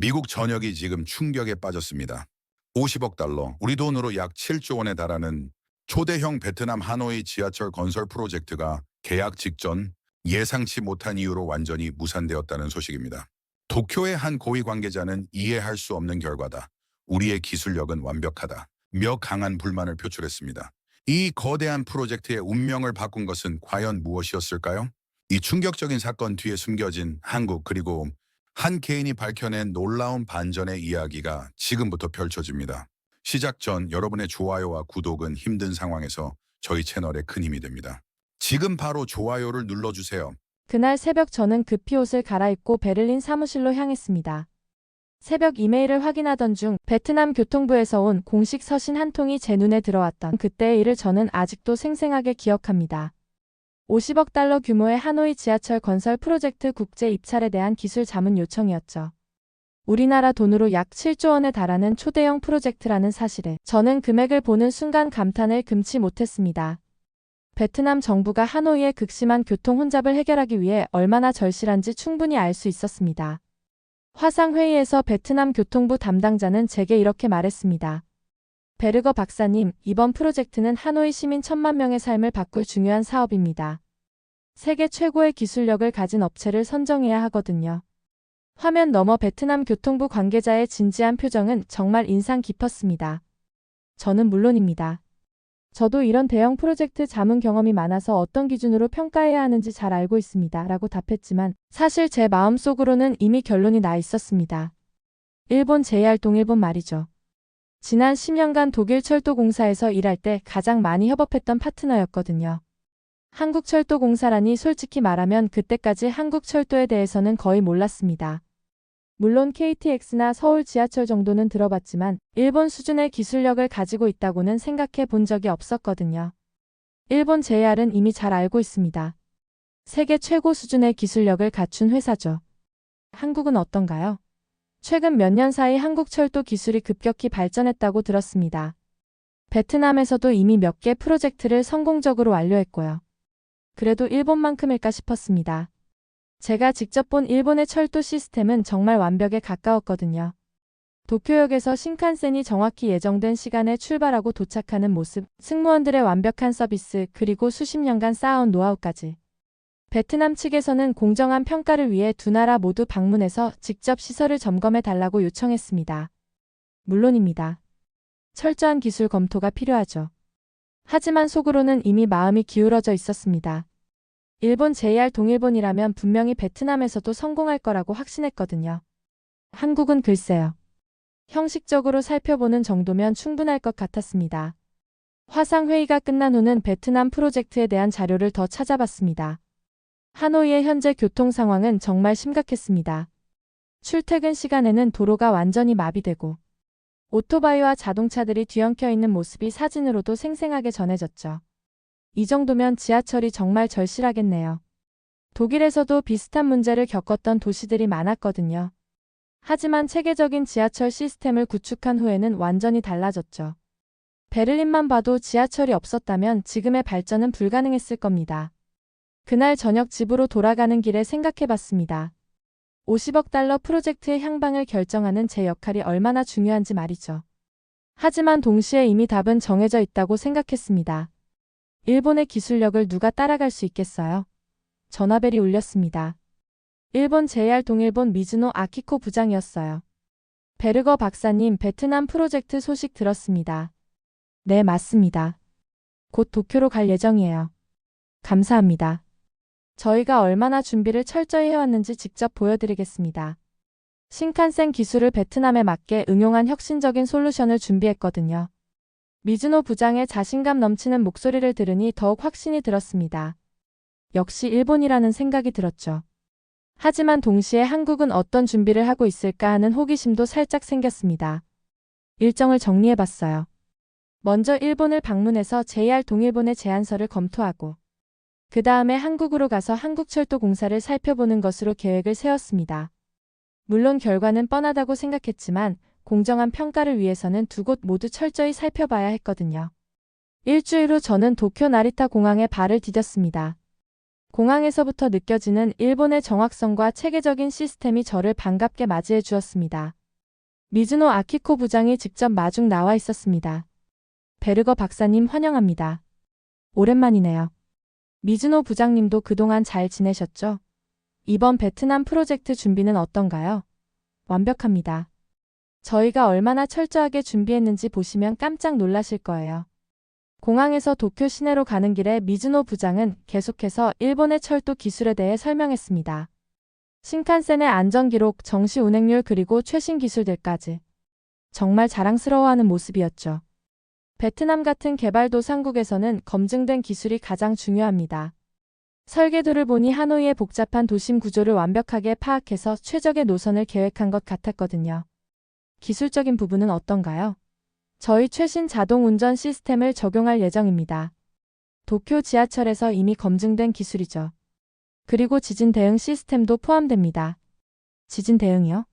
미국 전역이 지금 충격에 빠졌습니다. 50억 달러, 우리 돈으로 약 7조 원에 달하는 초대형 베트남 하노이 지하철 건설 프로젝트가 계약 직전 예상치 못한 이유로 완전히 무산되었다는 소식입니다. 도쿄의 한 고위 관계자는 이해할 수 없는 결과다. 우리의 기술력은 완벽하다. 며 강한 불만을 표출했습니다. 이 거대한 프로젝트의 운명을 바꾼 것은 과연 무엇이었을까요? 이 충격적인 사건 뒤에 숨겨진 한국 그리고 한 개인이 밝혀낸 놀라운 반전의 이야기가 지금부터 펼쳐집니다. 시작 전 여러분의 좋아요와 구독은 힘든 상황에서 저희 채널에 큰 힘이 됩니다. 지금 바로 좋아요를 눌러주세요. 그날 새벽 저는 급히 옷을 갈아입고 베를린 사무실로 향했습니다. 새벽 이메일을 확인하던 중 베트남 교통부에서 온 공식 서신 한 통이 제 눈에 들어왔던 그때의 일을 저는 아직도 생생하게 기억합니다. 50억 달러 규모의 하노이 지하철 건설 프로젝트 국제 입찰에 대한 기술 자문 요청이었죠. 우리나라 돈으로 약 7조 원에 달하는 초대형 프로젝트라는 사실에 저는 금액을 보는 순간 감탄을 금치 못했습니다. 베트남 정부가 하노이의 극심한 교통 혼잡을 해결하기 위해 얼마나 절실한지 충분히 알 수 있었습니다. 화상회의에서 베트남 교통부 담당자는 제게 이렇게 말했습니다. 베르거 박사님, 이번 프로젝트는 하노이 시민 천만 명의 삶을 바꿀 중요한 사업입니다. 세계 최고의 기술력을 가진 업체를 선정해야 하거든요. 화면 너머 베트남 교통부 관계자의 진지한 표정은 정말 인상 깊었습니다. 저는 물론입니다. 저도 이런 대형 프로젝트 자문 경험이 많아서 어떤 기준으로 평가해야 하는지 잘 알고 있습니다. 라고 답했지만 사실 제 마음속으로는 이미 결론이 나 있었습니다. 일본 JR 동일본 말이죠. 지난 10년간 독일 철도공사에서 일할 때 가장 많이 협업했던 파트너였거든요. 한국철도공사라니 솔직히 말하면 그때까지 한국철도에 대해서는 거의 몰랐습니다. 물론 KTX나 서울 지하철 정도는 들어봤지만 일본 수준의 기술력을 가지고 있다고는 생각해 본 적이 없었거든요. 일본 JR은 이미 잘 알고 있습니다. 세계 최고 수준의 기술력을 갖춘 회사죠. 한국은 어떤가요? 최근 몇 년 사이 한국 철도 기술이 급격히 발전했다고 들었습니다. 베트남에서도 이미 몇 개 프로젝트를 성공적으로 완료했고요. 그래도 일본만큼일까 싶었습니다. 제가 직접 본 일본의 철도 시스템은 정말 완벽에 가까웠거든요. 도쿄역에서 신칸센이 정확히 예정된 시간에 출발하고 도착하는 모습, 승무원들의 완벽한 서비스, 그리고 수십 년간 쌓아온 노하우까지. 베트남 측에서는 공정한 평가를 위해 두 나라 모두 방문해서 직접 시설을 점검해 달라고 요청했습니다. 물론입니다. 철저한 기술 검토가 필요하죠. 하지만 속으로는 이미 마음이 기울어져 있었습니다. 일본 JR 동일본이라면 분명히 베트남에서도 성공할 거라고 확신했거든요. 한국은 글쎄요. 형식적으로 살펴보는 정도면 충분할 것 같았습니다. 화상회의가 끝난 후는 베트남 프로젝트에 대한 자료를 더 찾아봤습니다. 하노이의 현재 교통 상황은 정말 심각했습니다. 출퇴근 시간에는 도로가 완전히 마비되고 오토바이와 자동차들이 뒤엉켜 있는 모습이 사진으로도 생생하게 전해졌죠. 이 정도면 지하철이 정말 절실하겠네요. 독일에서도 비슷한 문제를 겪었던 도시들이 많았거든요. 하지만 체계적인 지하철 시스템을 구축한 후에는 완전히 달라졌죠. 베를린만 봐도 지하철이 없었다면 지금의 발전은 불가능했을 겁니다. 그날 저녁 집으로 돌아가는 길에 생각해 봤습니다. 50억 달러 프로젝트의 향방을 결정하는 제 역할이 얼마나 중요한지 말이죠. 하지만 동시에 이미 답은 정해져 있다고 생각했습니다. 일본의 기술력을 누가 따라갈 수 있겠어요? 전화벨이 울렸습니다. 일본 JR 동일본 미즈노 아키코 부장이었어요. 베르거 박사님 베트남 프로젝트 소식 들었습니다. 네, 맞습니다. 곧 도쿄로 갈 예정이에요. 감사합니다. 저희가 얼마나 준비를 철저히 해왔는지 직접 보여드리겠습니다. 신칸센 기술을 베트남에 맞게 응용한 혁신적인 솔루션을 준비했거든요. 미즈노 부장의 자신감 넘치는 목소리를 들으니 더욱 확신이 들었습니다. 역시 일본이라는 생각이 들었죠. 하지만 동시에 한국은 어떤 준비를 하고 있을까 하는 호기심도 살짝 생겼습니다. 일정을 정리해봤어요. 먼저 일본을 방문해서 JR 동일본의 제안서를 검토하고 그 다음에 한국으로 가서 한국철도공사를 살펴보는 것으로 계획을 세웠습니다. 물론 결과는 뻔하다고 생각했지만 공정한 평가를 위해서는 두 곳 모두 철저히 살펴봐야 했거든요. 일주일 후 저는 도쿄 나리타 공항에 발을 디뎠습니다. 공항에서부터 느껴지는 일본의 정확성과 체계적인 시스템이 저를 반갑게 맞이해 주었습니다. 미즈노 아키코 부장이 직접 마중 나와 있었습니다. 베르거 박사님 환영합니다. 오랜만이네요. 미즈노 부장님도 그동안 잘 지내셨죠? 이번 베트남 프로젝트 준비는 어떤가요? 완벽합니다. 저희가 얼마나 철저하게 준비했는지 보시면 깜짝 놀라실 거예요. 공항에서 도쿄 시내로 가는 길에 미즈노 부장은 계속해서 일본의 철도 기술에 대해 설명했습니다. 신칸센의 안전 기록, 정시 운행률 그리고 최신 기술들까지. 정말 자랑스러워하는 모습이었죠. 베트남 같은 개발도상국에서는 검증된 기술이 가장 중요합니다. 설계도를 보니 하노이의 복잡한 도심 구조를 완벽하게 파악해서 최적의 노선을 계획한 것 같았거든요. 기술적인 부분은 어떤가요? 저희 최신 자동 운전 시스템을 적용할 예정입니다. 도쿄 지하철에서 이미 검증된 기술이죠. 그리고 지진 대응 시스템도 포함됩니다. 지진 대응이요?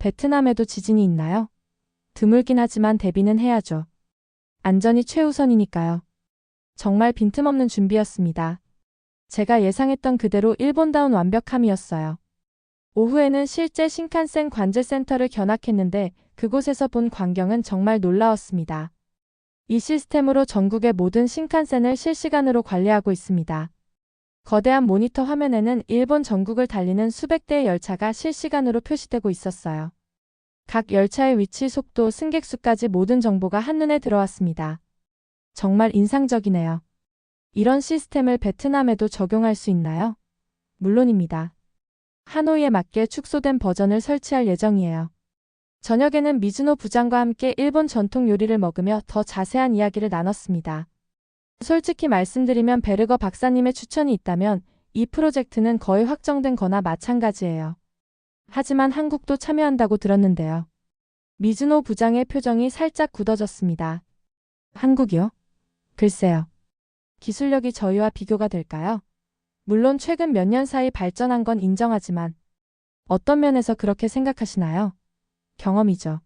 베트남에도 지진이 있나요? 드물긴 하지만 대비는 해야죠. 안전이 최우선이니까요. 정말 빈틈없는 준비였습니다. 제가 예상했던 그대로 일본다운 완벽함이었어요. 오후에는 실제 신칸센 관제센터를 견학했는데 그곳에서 본 광경은 정말 놀라웠습니다. 이 시스템으로 전국의 모든 신칸센을 실시간으로 관리하고 있습니다. 거대한 모니터 화면에는 일본 전국을 달리는 수백 대의 열차가 실시간으로 표시되고 있었어요. 각 열차의 위치, 속도, 승객 수까지 모든 정보가 한눈에 들어왔습니다. 정말 인상적이네요. 이런 시스템을 베트남에도 적용할 수 있나요? 물론입니다. 하노이에 맞게 축소된 버전을 설치할 예정이에요. 저녁에는 미즈노 부장과 함께 일본 전통 요리를 먹으며 더 자세한 이야기를 나눴습니다. 솔직히 말씀드리면 베르거 박사님의 추천이 있다면 이 프로젝트는 거의 확정된 거나 마찬가지예요. 하지만 한국도 참여한다고 들었는데요. 미즈노 부장의 표정이 살짝 굳어졌습니다. 한국이요? 글쎄요. 기술력이 저희와 비교가 될까요? 물론 최근 몇 년 사이 발전한 건 인정하지만 어떤 면에서 그렇게 생각하시나요? 경험이죠.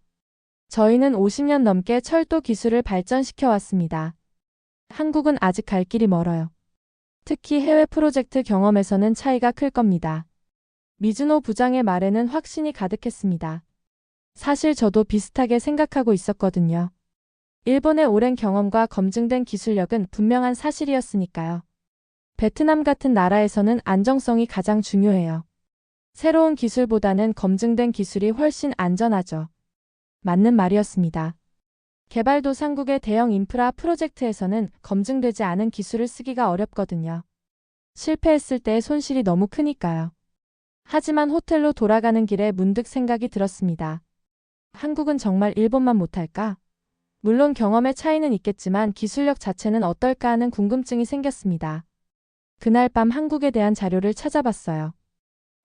저희는 50년 넘게 철도 기술을 발전시켜 왔습니다. 한국은 아직 갈 길이 멀어요. 특히 해외 프로젝트 경험에서는 차이가 클 겁니다. 미즈노 부장의 말에는 확신이 가득했습니다. 사실 저도 비슷하게 생각하고 있었거든요. 일본의 오랜 경험과 검증된 기술력은 분명한 사실이었으니까요. 베트남 같은 나라에서는 안정성이 가장 중요해요. 새로운 기술보다는 검증된 기술이 훨씬 안전하죠. 맞는 말이었습니다. 개발도상국의 대형 인프라 프로젝트에서는 검증되지 않은 기술을 쓰기가 어렵거든요. 실패했을 때의 손실이 너무 크니까요. 하지만 호텔로 돌아가는 길에 문득 생각이 들었습니다. 한국은 정말 일본만 못할까? 물론 경험의 차이는 있겠지만 기술력 자체는 어떨까 하는 궁금증이 생겼습니다. 그날 밤 한국에 대한 자료를 찾아봤어요.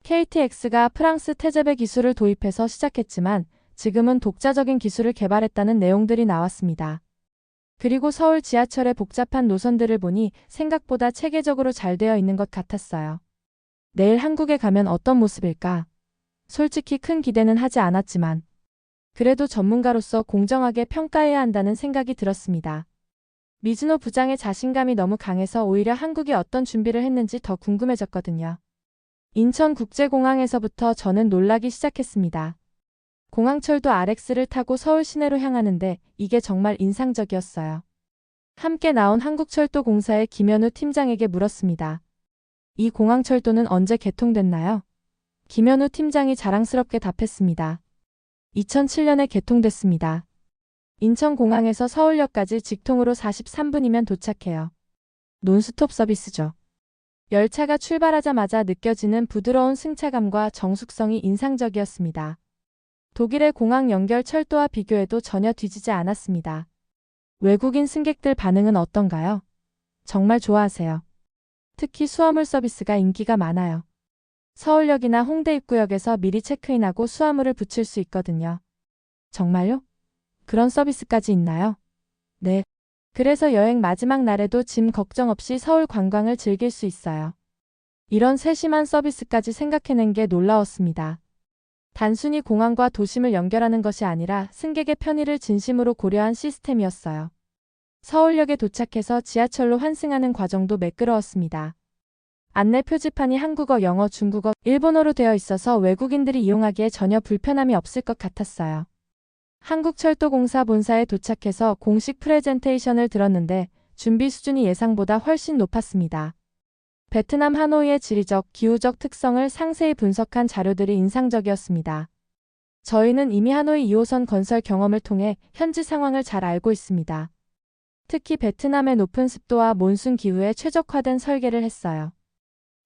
KTX가 프랑스 태제배 기술을 도입해서 시작했지만 지금은 독자적인 기술을 개발했다는 내용들이 나왔습니다. 그리고 서울 지하철의 복잡한 노선들을 보니 생각보다 체계적으로 잘 되어 있는 것 같았어요. 내일 한국에 가면 어떤 모습일까? 솔직히 큰 기대는 하지 않았지만 그래도 전문가로서 공정하게 평가해야 한다는 생각이 들었습니다. 미즈노 부장의 자신감이 너무 강해서 오히려 한국이 어떤 준비를 했는지 더 궁금해졌거든요. 인천국제공항에서부터 저는 놀라기 시작했습니다. 공항철도 RX를 타고 서울 시내로 향하는데 이게 정말 인상적이었어요. 함께 나온 한국철도공사의 김현우 팀장에게 물었습니다. 이 공항철도는 언제 개통됐나요? 김현우 팀장이 자랑스럽게 답했습니다. 2007년에 개통됐습니다. 인천공항에서 서울역까지 직통으로 43분이면 도착해요. 논스톱 서비스죠. 열차가 출발하자마자 느껴지는 부드러운 승차감과 정숙성이 인상적이었습니다. 독일의 공항 연결 철도와 비교해도 전혀 뒤지지 않았습니다. 외국인 승객들 반응은 어떤가요? 정말 좋아하세요. 특히 수화물 서비스가 인기가 많아요. 서울역이나 홍대 입구역에서 미리 체크인하고 수화물을 붙일 수 있거든요. 정말요? 그런 서비스까지 있나요? 네. 그래서 여행 마지막 날에도 짐 걱정 없이 서울 관광을 즐길 수 있어요. 이런 세심한 서비스까지 생각해낸 게 놀라웠습니다. 단순히 공항과 도심을 연결하는 것이 아니라 승객의 편의를 진심으로 고려한 시스템이었어요. 서울역에 도착해서 지하철로 환승하는 과정도 매끄러웠습니다. 안내 표지판이 한국어, 영어, 중국어, 일본어로 되어 있어서 외국인들이 이용하기에 전혀 불편함이 없을 것 같았어요. 한국철도공사 본사에 도착해서 공식 프레젠테이션을 들었는데 준비 수준이 예상보다 훨씬 높았습니다. 베트남 하노이의 지리적, 기후적 특성을 상세히 분석한 자료들이 인상적이었습니다. 저희는 이미 하노이 2호선 건설 경험을 통해 현지 상황을 잘 알고 있습니다. 특히 베트남의 높은 습도와 몬순 기후에 최적화된 설계를 했어요.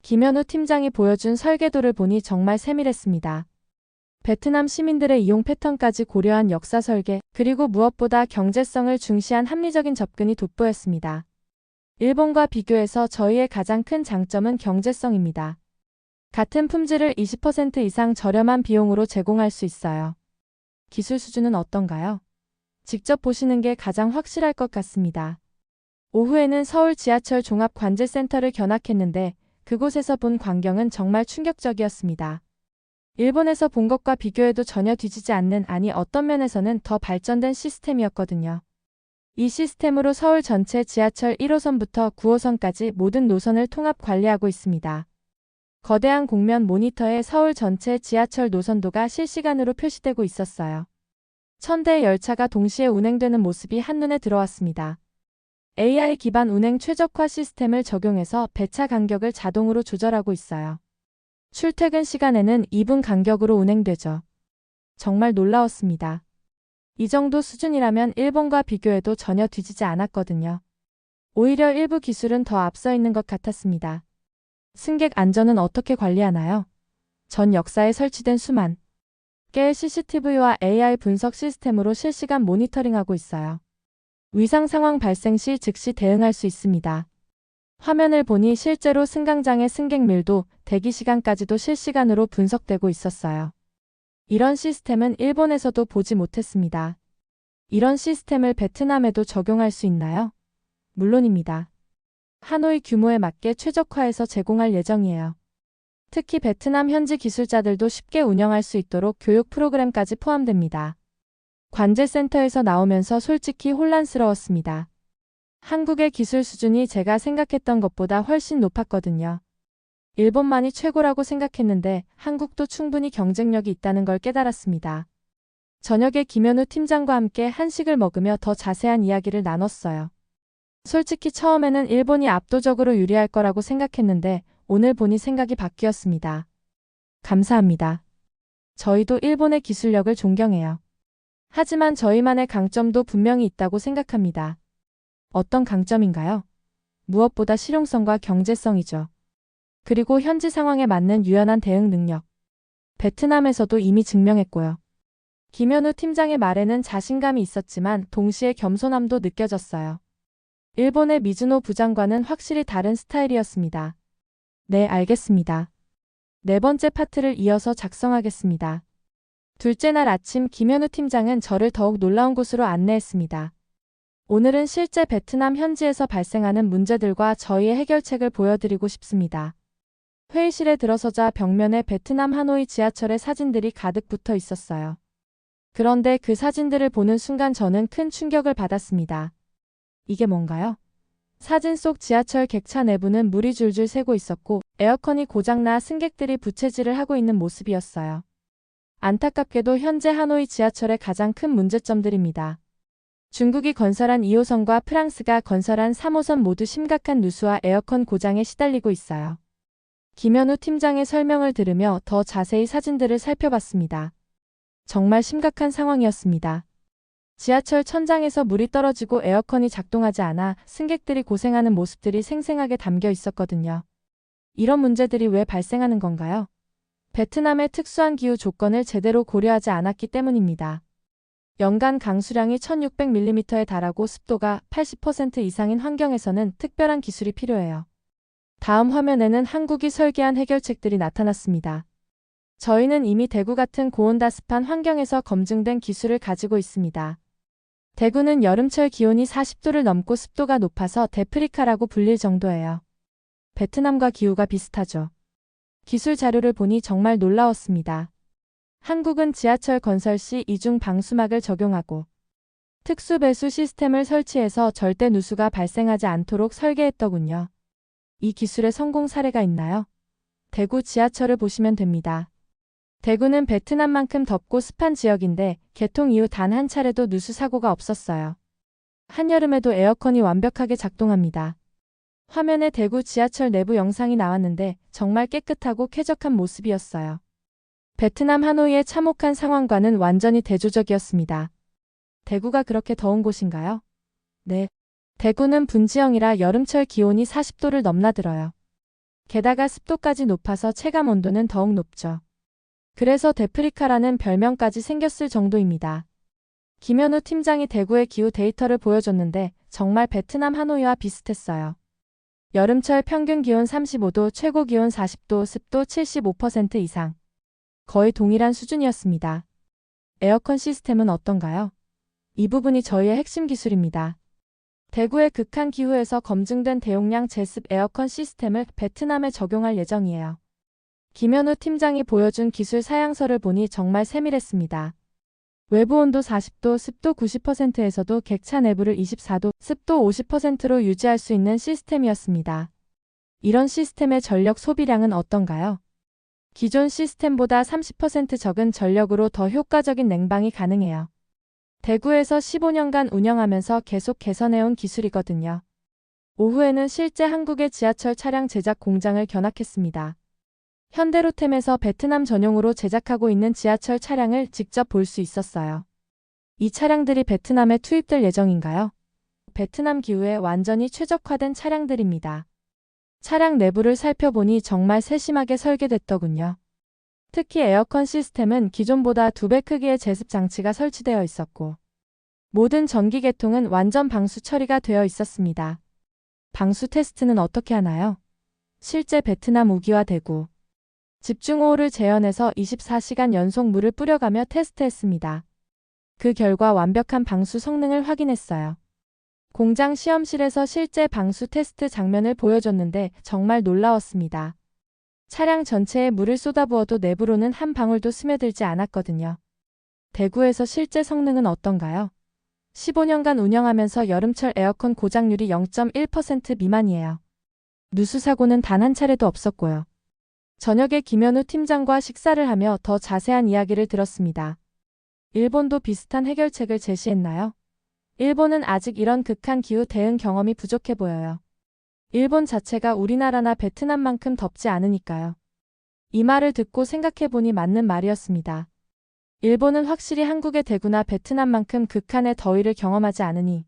김현우 팀장이 보여준 설계도를 보니 정말 세밀했습니다. 베트남 시민들의 이용 패턴까지 고려한 역사 설계, 그리고 무엇보다 경제성을 중시한 합리적인 접근이 돋보였습니다. 일본과 비교해서 저희의 가장 큰 장점은 경제성입니다. 같은 품질을 20% 이상 저렴한 비용으로 제공할 수 있어요. 기술 수준은 어떤가요? 직접 보시는 게 가장 확실할 것 같습니다. 오후에는 서울 지하철 종합관제센터를 견학했는데 그곳에서 본 광경은 정말 충격적이었습니다. 일본에서 본 것과 비교해도 전혀 뒤지지 않는 아니 어떤 면에서는 더 발전된 시스템이었거든요. 이 시스템으로 서울 전체 지하철 1호선부터 9호선까지 모든 노선을 통합 관리하고 있습니다. 거대한 공면 모니터에 서울 전체 지하철 노선도가 실시간으로 표시되고 있었어요. 천대의 열차가 동시에 운행되는 모습이 한눈에 들어왔습니다. AI 기반 운행 최적화 시스템을 적용해서 배차 간격을 자동으로 조절하고 있어요. 출퇴근 시간에는 2분 간격으로 운행되죠. 정말 놀라웠습니다. 이 정도 수준이라면 일본과 비교해도 전혀 뒤지지 않았거든요. 오히려 일부 기술은 더 앞서 있는 것 같았습니다. 승객 안전은 어떻게 관리하나요? 전 역사에 설치된 수만 개의 CCTV와 AI 분석 시스템으로 실시간 모니터링하고 있어요. 위상 상황 발생 시 즉시 대응할 수 있습니다. 화면을 보니 실제로 승강장의 승객 밀도, 대기 시간까지도 실시간으로 분석되고 있었어요. 이런 시스템은 일본에서도 보지 못했습니다. 이런 시스템을 베트남에도 적용할 수 있나요? 물론입니다. 하노이 규모에 맞게 최적화해서 제공할 예정이에요. 특히 베트남 현지 기술자들도 쉽게 운영할 수 있도록 교육 프로그램까지 포함됩니다. 관제센터에서 나오면서 솔직히 혼란스러웠습니다. 한국의 기술 수준이 제가 생각했던 것보다 훨씬 높았거든요. 일본만이 최고라고 생각했는데 한국도 충분히 경쟁력이 있다는 걸 깨달았습니다. 저녁에 김현우 팀장과 함께 한식을 먹으며 더 자세한 이야기를 나눴어요. 솔직히 처음에는 일본이 압도적으로 유리할 거라고 생각했는데 오늘 보니 생각이 바뀌었습니다. 감사합니다. 저희도 일본의 기술력을 존경해요. 하지만 저희만의 강점도 분명히 있다고 생각합니다. 어떤 강점인가요? 무엇보다 실용성과 경제성이죠. 그리고 현지 상황에 맞는 유연한 대응 능력. 베트남에서도 이미 증명했고요. 김현우 팀장의 말에는 자신감이 있었지만 동시에 겸손함도 느껴졌어요. 일본의 미즈노 부장과는 확실히 다른 스타일이었습니다. 네, 알겠습니다. 네 번째 파트를 이어서 작성하겠습니다. 둘째 날 아침 김현우 팀장은 저를 더욱 놀라운 곳으로 안내했습니다. 오늘은 실제 베트남 현지에서 발생하는 문제들과 저희의 해결책을 보여드리고 싶습니다. 회의실에 들어서자 벽면에 베트남 하노이 지하철의 사진들이 가득 붙어 있었어요. 그런데 그 사진들을 보는 순간 저는 큰 충격을 받았습니다. 이게 뭔가요? 사진 속 지하철 객차 내부는 물이 줄줄 새고 있었고 에어컨이 고장나 승객들이 부채질을 하고 있는 모습이었어요. 안타깝게도 현재 하노이 지하철의 가장 큰 문제점들입니다. 중국이 건설한 2호선과 프랑스가 건설한 3호선 모두 심각한 누수와 에어컨 고장에 시달리고 있어요. 김현우 팀장의 설명을 들으며 더 자세히 사진들을 살펴봤습니다. 정말 심각한 상황이었습니다. 지하철 천장에서 물이 떨어지고 에어컨이 작동하지 않아 승객들이 고생하는 모습들이 생생하게 담겨 있었거든요. 이런 문제들이 왜 발생하는 건가요? 베트남의 특수한 기후 조건을 제대로 고려하지 않았기 때문입니다. 연간 강수량이 1600mm에 달하고 습도가 80% 이상인 환경에서는 특별한 기술이 필요해요. 다음 화면에는 한국이 설계한 해결책들이 나타났습니다. 저희는 이미 대구 같은 고온다습한 환경에서 검증된 기술을 가지고 있습니다. 대구는 여름철 기온이 40도를 넘고 습도가 높아서 데프리카라고 불릴 정도예요. 베트남과 기후가 비슷하죠. 기술 자료를 보니 정말 놀라웠습니다. 한국은 지하철 건설 시 이중 방수막을 적용하고 특수 배수 시스템을 설치해서 절대 누수가 발생하지 않도록 설계했더군요. 이 기술의 성공 사례가 있나요? 대구 지하철을 보시면 됩니다. 대구는 베트남만큼 덥고 습한 지역인데 개통 이후 단 한 차례도 누수 사고가 없었어요. 한여름에도 에어컨이 완벽하게 작동합니다. 화면에 대구 지하철 내부 영상이 나왔는데 정말 깨끗하고 쾌적한 모습이었어요. 베트남 하노이의 참혹한 상황과는 완전히 대조적이었습니다. 대구가 그렇게 더운 곳인가요? 네. 대구는 분지형이라 여름철 기온이 40도를 넘나들어요. 게다가 습도까지 높아서 체감 온도는 더욱 높죠. 그래서 데프리카라는 별명까지 생겼을 정도입니다. 김현우 팀장이 대구의 기후 데이터를 보여줬는데 정말 베트남 하노이와 비슷했어요. 여름철 평균 기온 35도, 최고 기온 40도, 습도 75% 이상. 거의 동일한 수준이었습니다. 에어컨 시스템은 어떤가요? 이 부분이 저희의 핵심 기술입니다. 대구의 극한 기후에서 검증된 대용량 제습 에어컨 시스템을 베트남에 적용할 예정이에요. 김현우 팀장이 보여준 기술 사양서를 보니 정말 세밀했습니다. 외부 온도 40도, 습도 90%에서도 객차 내부를 24도, 습도 50%로 유지할 수 있는 시스템이었습니다. 이런 시스템의 전력 소비량은 어떤가요? 기존 시스템보다 30% 적은 전력으로 더 효과적인 냉방이 가능해요. 대구에서 15년간 운영하면서 계속 개선해온 기술이거든요. 오후에는 실제 한국의 지하철 차량 제작 공장을 견학했습니다. 현대로템에서 베트남 전용으로 제작하고 있는 지하철 차량을 직접 볼 수 있었어요. 이 차량들이 베트남에 투입될 예정인가요? 베트남 기후에 완전히 최적화된 차량들입니다. 차량 내부를 살펴보니 정말 세심하게 설계됐더군요. 특히 에어컨 시스템은 기존보다 두 배 크기의 제습 장치가 설치되어 있었고, 모든 전기 계통은 완전 방수 처리가 되어 있었습니다. 방수 테스트는 어떻게 하나요? 실제 베트남 우기와 대구, 집중호우를 재현해서 24시간 연속 물을 뿌려가며 테스트했습니다. 그 결과 완벽한 방수 성능을 확인했어요. 공장 시험실에서 실제 방수 테스트 장면을 보여줬는데 정말 놀라웠습니다. 차량 전체에 물을 쏟아부어도 내부로는 한 방울도 스며들지 않았거든요. 대구에서 실제 성능은 어떤가요? 15년간 운영하면서 여름철 에어컨 고장률이 0.1% 미만이에요. 누수 사고는 단 한 차례도 없었고요. 저녁에 김현우 팀장과 식사를 하며 더 자세한 이야기를 들었습니다. 일본도 비슷한 해결책을 제시했나요? 일본은 아직 이런 극한 기후 대응 경험이 부족해 보여요. 일본 자체가 우리나라나 베트남만큼 덥지 않으니까요. 이 말을 듣고 생각해보니 맞는 말이었습니다. 일본은 확실히 한국의 대구나 베트남만큼 극한의 더위를 경험하지 않으니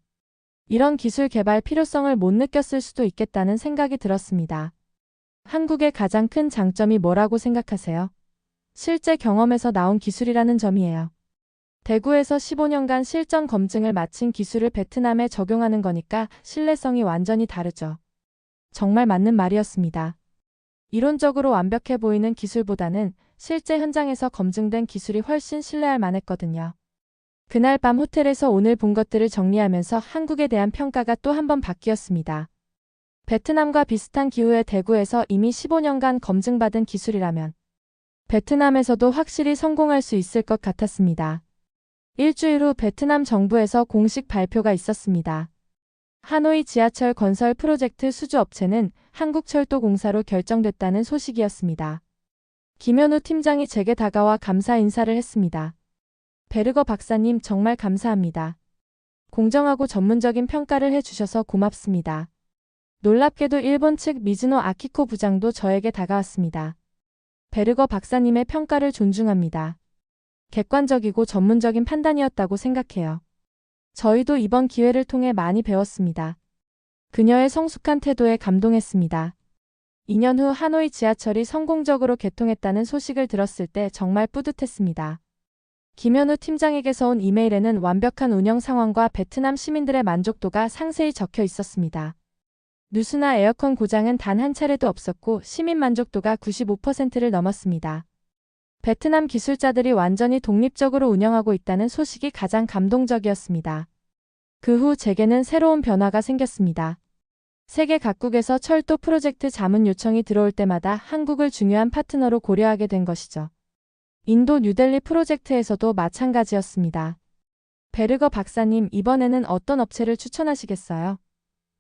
이런 기술 개발 필요성을 못 느꼈을 수도 있겠다는 생각이 들었습니다. 한국의 가장 큰 장점이 뭐라고 생각하세요? 실제 경험에서 나온 기술이라는 점이에요. 대구에서 15년간 실전 검증을 마친 기술을 베트남에 적용하는 거니까 신뢰성이 완전히 다르죠. 정말 맞는 말이었습니다. 이론적으로 완벽해 보이는 기술보다는 실제 현장에서 검증된 기술이 훨씬 신뢰할 만했거든요. 그날 밤 호텔에서 오늘 본 것들을 정리하면서 한국에 대한 평가가 또 한 번 바뀌었습니다. 베트남과 비슷한 기후의 대구에서 이미 15년간 검증받은 기술이라면 베트남에서도 확실히 성공할 수 있을 것 같았습니다. 일주일 후 베트남 정부에서 공식 발표가 있었습니다. 하노이 지하철 건설 프로젝트 수주업체는 한국철도공사로 결정됐다는 소식이었습니다. 김현우 팀장이 제게 다가와 감사 인사를 했습니다. 베르거 박사님 정말 감사합니다. 공정하고 전문적인 평가를 해주셔서 고맙습니다. 놀랍게도 일본 측 미즈노 아키코 부장도 저에게 다가왔습니다. 베르거 박사님의 평가를 존중합니다. 객관적이고 전문적인 판단이었다고 생각해요. 저희도 이번 기회를 통해 많이 배웠습니다. 그녀의 성숙한 태도에 감동했습니다. 2년 후 하노이 지하철이 성공적으로 개통했다는 소식을 들었을 때 정말 뿌듯했습니다. 김현우 팀장에게서 온 이메일에는 완벽한 운영 상황과 베트남 시민들의 만족도가 상세히 적혀 있었습니다. 누수나 에어컨 고장은 단 한 차례도 없었고 시민 만족도가 95%를 넘었습니다. 베트남 기술자들이 완전히 독립적으로 운영하고 있다는 소식이 가장 감동적이었습니다. 그 후 제게는 새로운 변화가 생겼습니다. 세계 각국에서 철도 프로젝트 자문 요청이 들어올 때마다 한국을 중요한 파트너로 고려하게 된 것이죠. 인도 뉴델리 프로젝트에서도 마찬가지였습니다. 베르거 박사님, 이번에는 어떤 업체를 추천하시겠어요?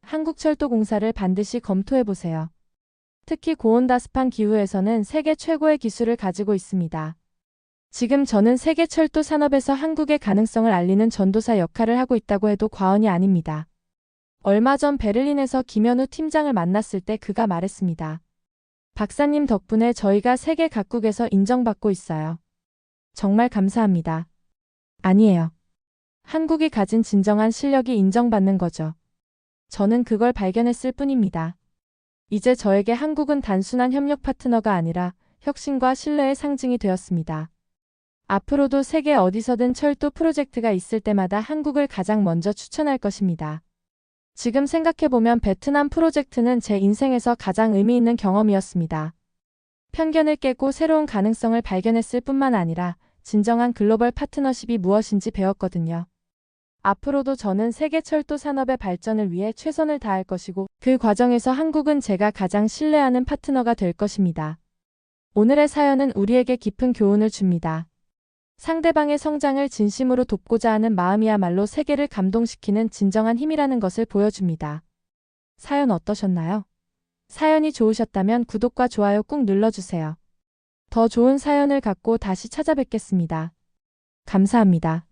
한국철도공사를 반드시 검토해 보세요. 특히 고온다습한 기후에서는 세계 최고의 기술을 가지고 있습니다. 지금 저는 세계 철도 산업에서 한국의 가능성을 알리는 전도사 역할을 하고 있다고 해도 과언이 아닙니다. 얼마 전 베를린에서 김현우 팀장을 만났을 때 그가 말했습니다. 박사님 덕분에 저희가 세계 각국에서 인정받고 있어요. 정말 감사합니다. 아니에요. 한국이 가진 진정한 실력이 인정받는 거죠. 저는 그걸 발견했을 뿐입니다. 이제 저에게 한국은 단순한 협력 파트너가 아니라 혁신과 신뢰의 상징이 되었습니다. 앞으로도 세계 어디서든 철도 프로젝트가 있을 때마다 한국을 가장 먼저 추천할 것입니다. 지금 생각해보면 베트남 프로젝트는 제 인생에서 가장 의미 있는 경험이었습니다. 편견을 깨고 새로운 가능성을 발견했을 뿐만 아니라 진정한 글로벌 파트너십이 무엇인지 배웠거든요. 앞으로도 저는 세계 철도 산업의 발전을 위해 최선을 다할 것이고 그 과정에서 한국은 제가 가장 신뢰하는 파트너가 될 것입니다. 오늘의 사연은 우리에게 깊은 교훈을 줍니다. 상대방의 성장을 진심으로 돕고자 하는 마음이야말로 세계를 감동시키는 진정한 힘이라는 것을 보여줍니다. 사연 어떠셨나요? 사연이 좋으셨다면 구독과 좋아요 꾹 눌러주세요. 더 좋은 사연을 갖고 다시 찾아뵙겠습니다. 감사합니다.